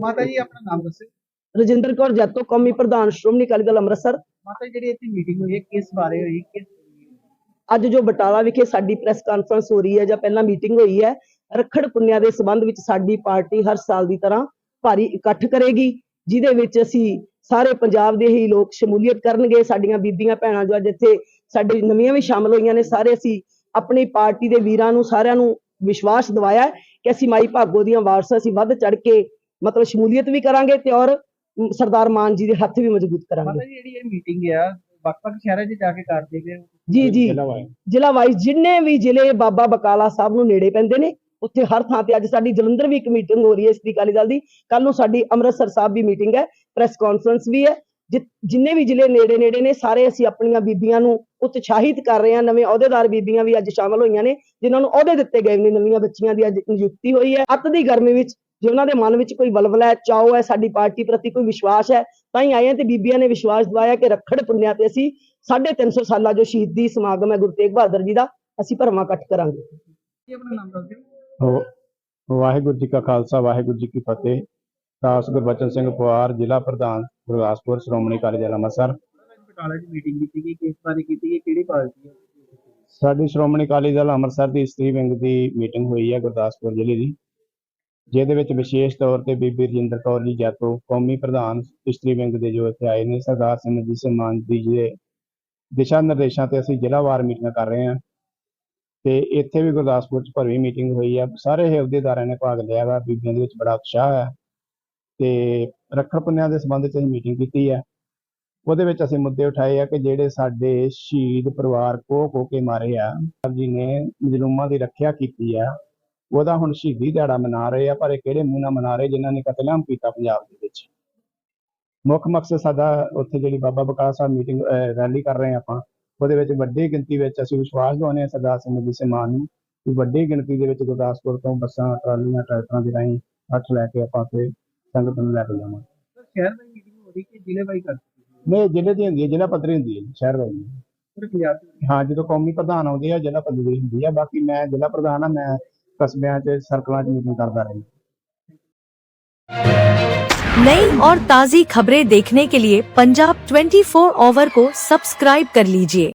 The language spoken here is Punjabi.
ਮਾਤਾ ਜੀ ਆਪਣਾ ਨਾਮ ਦੱਸੋ। ਰਜਿੰਦਰ ਕੌਰ ਜੱਤੋ ਕੌਮੀ ਪ੍ਰਧਾਨ ਸ਼੍ਰੋਮਣੀ ਅਕਾਲੀ ਦਲ ਅੰਮ੍ਰਿਤਸਰ। ਮਾਤਾ ਜੀ ਜਿਹੜੀ ਇੱਥੇ ਮੀਟਿੰਗ ਹੋਈ ਹੈ ਕਿਸ ਬਾਰੇ ਹੋਈ ਕਿਸ ਅੱਜ ਜੋ ਬਟਾਲਾ ਵਿਖੇ ਸਾਡੀ ਪ੍ਰੈਸ ਕਾਨਫਰੰਸ ਹੋ ਰਹੀ ਹੈ ਜਾਂ ਪਹਿਲਾਂ ਮੀਟਿੰਗ ਹੋਈ ਹੈ ਰੱਖੜ ਪੁੰਨਿਆ ਦੇ ਸੰਬੰਧ ਵਿੱਚ ਸਾਡੀ ਪਾਰਟੀ ਹਰ ਸਾਲ ਦੀ ਤਰ੍ਹਾਂ ਭਾਰੀ ਇਕੱਠ ਕਰੇਗੀ ਜਿਹਦੇ ਵਿੱਚ ਅਸੀਂ ਸਾਰੇ ਪੰਜਾਬ ਦੇ ਹੀ ਲੋਕ ਸ਼ਮੂਲੀਅਤ ਕਰਨਗੇ ਸਾਡੀਆਂ ਬੀਬੀਆਂ ਭੈਣਾਂ ਜੋ ਅੱਜ ਇੱਥੇ ਸਾਡੇ ਨਵੀਆਂ ਵੀ ਸ਼ਾਮਲ ਹੋਈਆਂ ਨੇ ਸਾਰੇ ਅਸੀਂ ਆਪਣੀ ਪਾਰਟੀ ਦੇ ਵੀਰਾਂ ਨੂੰ ਸਾਰਿਆਂ ਨੂੰ ਵਿਸ਼ਵਾਸ ਦਿਵਾਇਆ ਕਿ ਅਸੀਂ ਮਾਈ ਭਾਗੋ ਦੀਆਂ ਵਾਰਸਾਂ ਅਸੀਂ ਵੱਧ ਚੜ ਕੇ ਮਤਲਬ ਸ਼ਮੂਲੀਅਤ ਵੀ ਕਰਾਂਗੇ ਤੇ ਔਰ ਸਰਦਾਰ ਮਾਨ ਜੀ ਦੇ ਹੱਥ ਵੀ ਮਜ਼ਬੂਤ ਕਰਾਂਗੇ। ਜਿਹੜੀ ਇਹ ਮੀਟਿੰਗ ਆ ਵੱਖ-ਵੱਖ ਸ਼ਹਿਰਾਂ 'ਚ ਜਾ ਕੇ ਕਰਦੇ ਗਏ ਜੀ ਜੀ। ਜ਼ਿਲ੍ਹਾ ਵਾਈਜ਼। ਜਿੰਨੇ ਵੀ ਜ਼ਿਲ੍ਹੇ ਬਾਬਾ ਬਕਾਲਾ ਸਾਹਿਬ ਨੂੰ ਨੇੜੇ ਪੈਂਦੇ ਨੇ ਉੱਥੇ ਹਰ ਥਾਂ ਤੇ ਅੱਜ ਸਾਡੀ ਜਲੰਧਰ ਵੀ ਇੱਕ ਮੀਟਿੰਗ ਹੋ ਰਹੀ ਹੈ ਇਸ ਦੀ ਅਕਾਲੀ ਦਲ ਦੀ। ਕੱਲ ਨੂੰ ਸਾਡੀ ਅੰਮ੍ਰਿਤਸਰ ਸਾਹਿਬ ਵੀ ਮੀਟਿੰਗ ਹੈ ਪ੍ਰੈਸ ਕਾਨਫਰੰਸ ਵੀ ਹੈ। ਜਿੰਨੇ ਵੀ ਜ਼ਿਲ੍ਹੇ ਨੇੜੇ ਨੇੜੇ ਨੇ ਸਾਰੇ ਅਸੀਂ ਆਪਣੀਆਂ ਬੀਬੀਆਂ ਨੂੰ ਉਤਸ਼ਾਹਿਤ ਕਰ ਰਹੇ ਹਾਂ। ਨਵੇਂ ਅਹੁਦੇਦਾਰ ਬੀਬੀਆਂ ਵੀ ਅੱਜ ਸ਼ਾਮਲ ਹੋਈਆਂ ਨੇ ਜਿਨ੍ਹਾਂ ਨੂੰ ਅਹੁਦੇ ਦਿੱਤੇ ਗਏ ਨੇ ਨਵੀਆਂ ਬੱਚੀਆਂ ਦੀ ਅੱਜ ਨਿਯੁਕਤੀ ਹੋਈ ਹੈ। ਅੱਤ ਦੀ ਗਰਮੀ ਵਿੱਚ ਜੇ ਉਹਨਾਂ ਦੇ ਮਨ ਵਿੱਚ ਕੋਈ ਬਲਬਲਾ ਹੈ ਚਾਅ ਹੈ ਸਾਡੀ ਪਾਰਟੀ ਪ੍ਰਤੀ ਕੋਈ ਵਿਸ਼ਵਾਸ ਹੈ ਤਾਂ ਹੀ ਆਏ ਹਾਂ ਤੇ ਬੀਬੀਆਂ ਨੇ ਵਿਸ਼ਵਾਸ ਦਿਵਾਇਆ ਕਿ ਰੱਖੜ ਪੁੰਨਿਆ ਤੇ ਅਸੀਂ 350 ਸਾਲਾ ਜੋ ਸ਼ਹੀਦੀ ਸਮਾਗਮ ਹੈ ਗੁਰੂ ਤੇਗ ਬਹਾਦਰ ਜੀ ਦਾ ਅਸੀਂ ਭਰਵਾਂ ਇਕੱਠ ਕਰਾਂਗੇ। ਜੀ ਆਪਣਾ ਨਾਮ ਦੱਸ ਦਿਓ। ਹੋ- ਵਾਹਿਗੁਰੂ ਜੀ ਕਾ ਖਾਲਸਾ ਵਾਹਿਗੁਰੂ ਜੀ ਕੀ ਫਤਿਹ। ਦਾਸ ਗੁਰਬਚਨ ਸਿੰਘ ਪਵਾਰ ਜ਼ਿਲ੍ਹਾ ਪ੍ਰਧਾਨ ਗੁਰਦਾਸਪੁਰ ਸ਼੍ਰੋਮਣੀ ਅਕਾਲੀ ਦਲ ਅੰਮ੍ਰਿਤਸਰ। ਬਟਾਲਾ 'ਚ ਮੀਟਿੰਗ ਕੀਤੀ ਗਈ ਕਿਸ ਬਾਰੇ ਕੀਤੀ ਗਈ ਕਿਹੜੀ ਪਾਰਟੀ ਹੈ? ਸਾਡੀ ਸ਼੍ਰੋਮਣੀ ਅਕਾਲੀ ਦਲ ਅੰਮ੍ਰਿਤਸਰ ਦੀ ਇਸਤਰੀ ਵਿੰਗ ਦੀ ਮੀਟਿੰਗ ਹੋਈ ਹੈ ਗੁਰਦਾਸਪੁਰ ਜ਼ਿਲ੍ਹੇ ਦੀ। ਜਿਹਦੇ ਵਿੱਚ ਵਿਸ਼ੇਸ਼ ਤੌਰ ਤੇ ਬੀਬੀ ਰਜਿੰਦਰ ਕੌਰ ਜੀ ਜੈਤੋ, ਕੌਮੀ ਪ੍ਰਧਾਨ ਇਸਤਰੀ ਵਿੰਗ ਦੇ ਜੋ ਇੱਥੇ ਆਏ ਨੇ, ਸਰਦਾਰ ਸਿਮਰਜੀਤ ਸਿੰਘ ਮਾਨ ਜੀ ਦਿਸ਼ਾ ਨਿਰਦੇਸ਼ਾਂ ਤੇ ਅਸੀਂ ਜ਼ਿਲ੍ਹਾਵਾਰ ਮੀਟਿੰਗਾਂ ਕਰ ਰਹੇ ਹਾਂ। ਤੇ ਇੱਥੇ ਵੀ ਗੁਰਦਾਸਪੁਰ ਚ ਭਰਵੀਂ ਮੀਟਿੰਗ ਹੋਈ ਹੈ ਸਾਰੇ ਅਹੁਦੇਦਾਰਾਂ ਨੇ ਭਾਗ ਲਿਆ ਵਾ, ਬੀਬੀਆਂ ਦੇ ਵਿੱਚ ਬੜਾ ਉਤਸ਼ਾਹ ਹੈ ਤੇ ਰੱਖੜ ਪੁੰਨਿਆਂ ਦੇ ਸੰਬੰਧ ਚ ਅਸੀਂ ਮੀਟਿੰਗ ਕੀਤੀ ਹੈ ਉਹਦੇ ਵਿੱਚ ਅਸੀਂ ਮੁੱਦੇ ਉਠਾਏ ਆ ਕਿ ਜਿਹੜੇ ਸਾਡੇ ਸ਼ਹੀਦ ਪਰਿਵਾਰ ਕੋ ਕੋ ਕੇ ਮਾਰੇ ਆ ਜੀ ਨੇ ਮਜਲੂਮਾਂ ਦੀ ਰੱਖਿਆ ਕੀਤੀ ਆ। ਉਹਦਾ ਹੁਣ ਸ਼ਹੀਦੀ ਦਿਹਾੜਾ ਮਨਾ ਰਹੇ ਆ ਪਰ ਇਹ ਕਿਹੜੇ ਮੂੰਹ ਨਾਲ ਮਨਾ ਰਹੇ ਜਿਨ੍ਹਾਂ ਨੇ ਕਤਲੇਆਮ ਕੀਤਾ ਪੰਜਾਬ ਦੇ ਵਿੱਚ? ਮੁੱਖ ਮਕਸਦ ਸਾਡਾ ਉੱਥੇ ਜਿਹੜੀ ਬਾਬਾ ਬਕਾਲਾ ਸਾਹਿਬ ਮੀਟਿੰਗ ਰੈਲੀ ਕਰ ਰਹੇ ਆ ਆਪਾਂ ਉਹਦੇ ਵਿੱਚ ਵੱਡੀ ਗਿਣਤੀ ਵਿੱਚ ਅਸੀਂ ਵਿਸ਼ਵਾਸ ਦਿਵਾਉਂਦੇ ਹਾਂ ਸਰਦਾਰ ਸਿੰਘ ਮਾਨ ਨੂੰ ਕਿ ਵੱਡੀ ਗਿਣਤੀ ਦੇ ਵਿੱਚ ਗੁਰਦਾਸਪੁਰ ਤੋਂ ਬੱਸਾਂ ਟਰਾਲੀਆਂ ਟਰੈਕਟਰਾਂ ਦੇ ਰਾਹੀਂ ਹੱਥ ਲੈ ਕੇ ਆਪਾਂ ਤੇ ਸੰਗਤ ਨੂੰ ਲੈ ਕੇ ਜਾਵਾਂਗੇ। ਸਰ ਸ਼ਹਿਰ ਦੀ ਮੀਟਿੰਗ ਹੋ ਰਹੀ ਕਿ ਜ਼ਿਲ੍ਹੇ ਵਾਈ ਕਰਦੀ ਨਹੀਂ ਜ਼ਿਲ੍ਹੇ ਦੀ ਹੁੰਦੀ ਹੈ ਜ਼ਿਲ੍ਹਾ ਪੱਧਰੀ ਹੁੰਦੀ ਹੈ ਸ਼ਹਿਰ 'ਚ ਹਾਂ ਜਦੋਂ ਕੌਮੀ ਪ੍ਰਧਾਨ ਆਉਂਦੇ ਆ ਜ਼ਿਲ੍ਹਾ ਪੱਧਰੀ ਹੁੰਦੀ ਆ ਬਾਕੀ ਮੈਂ ਜ਼ਿਲ੍ਹਾ ਪ੍ਰਧਾਨ ਆ ਮੈਂ ਕਸਬਿਆਂ 'ਚ ਸਰਕਲਾਂ 'ਚ ਮੀਟਿੰਗ ਕਰਦਾ ਰਹਿੰਦਾ नई और ताज़ी खबरें देखने के लिए पंजाब 24 ओवर को सब्सक्राइब कर लीजिए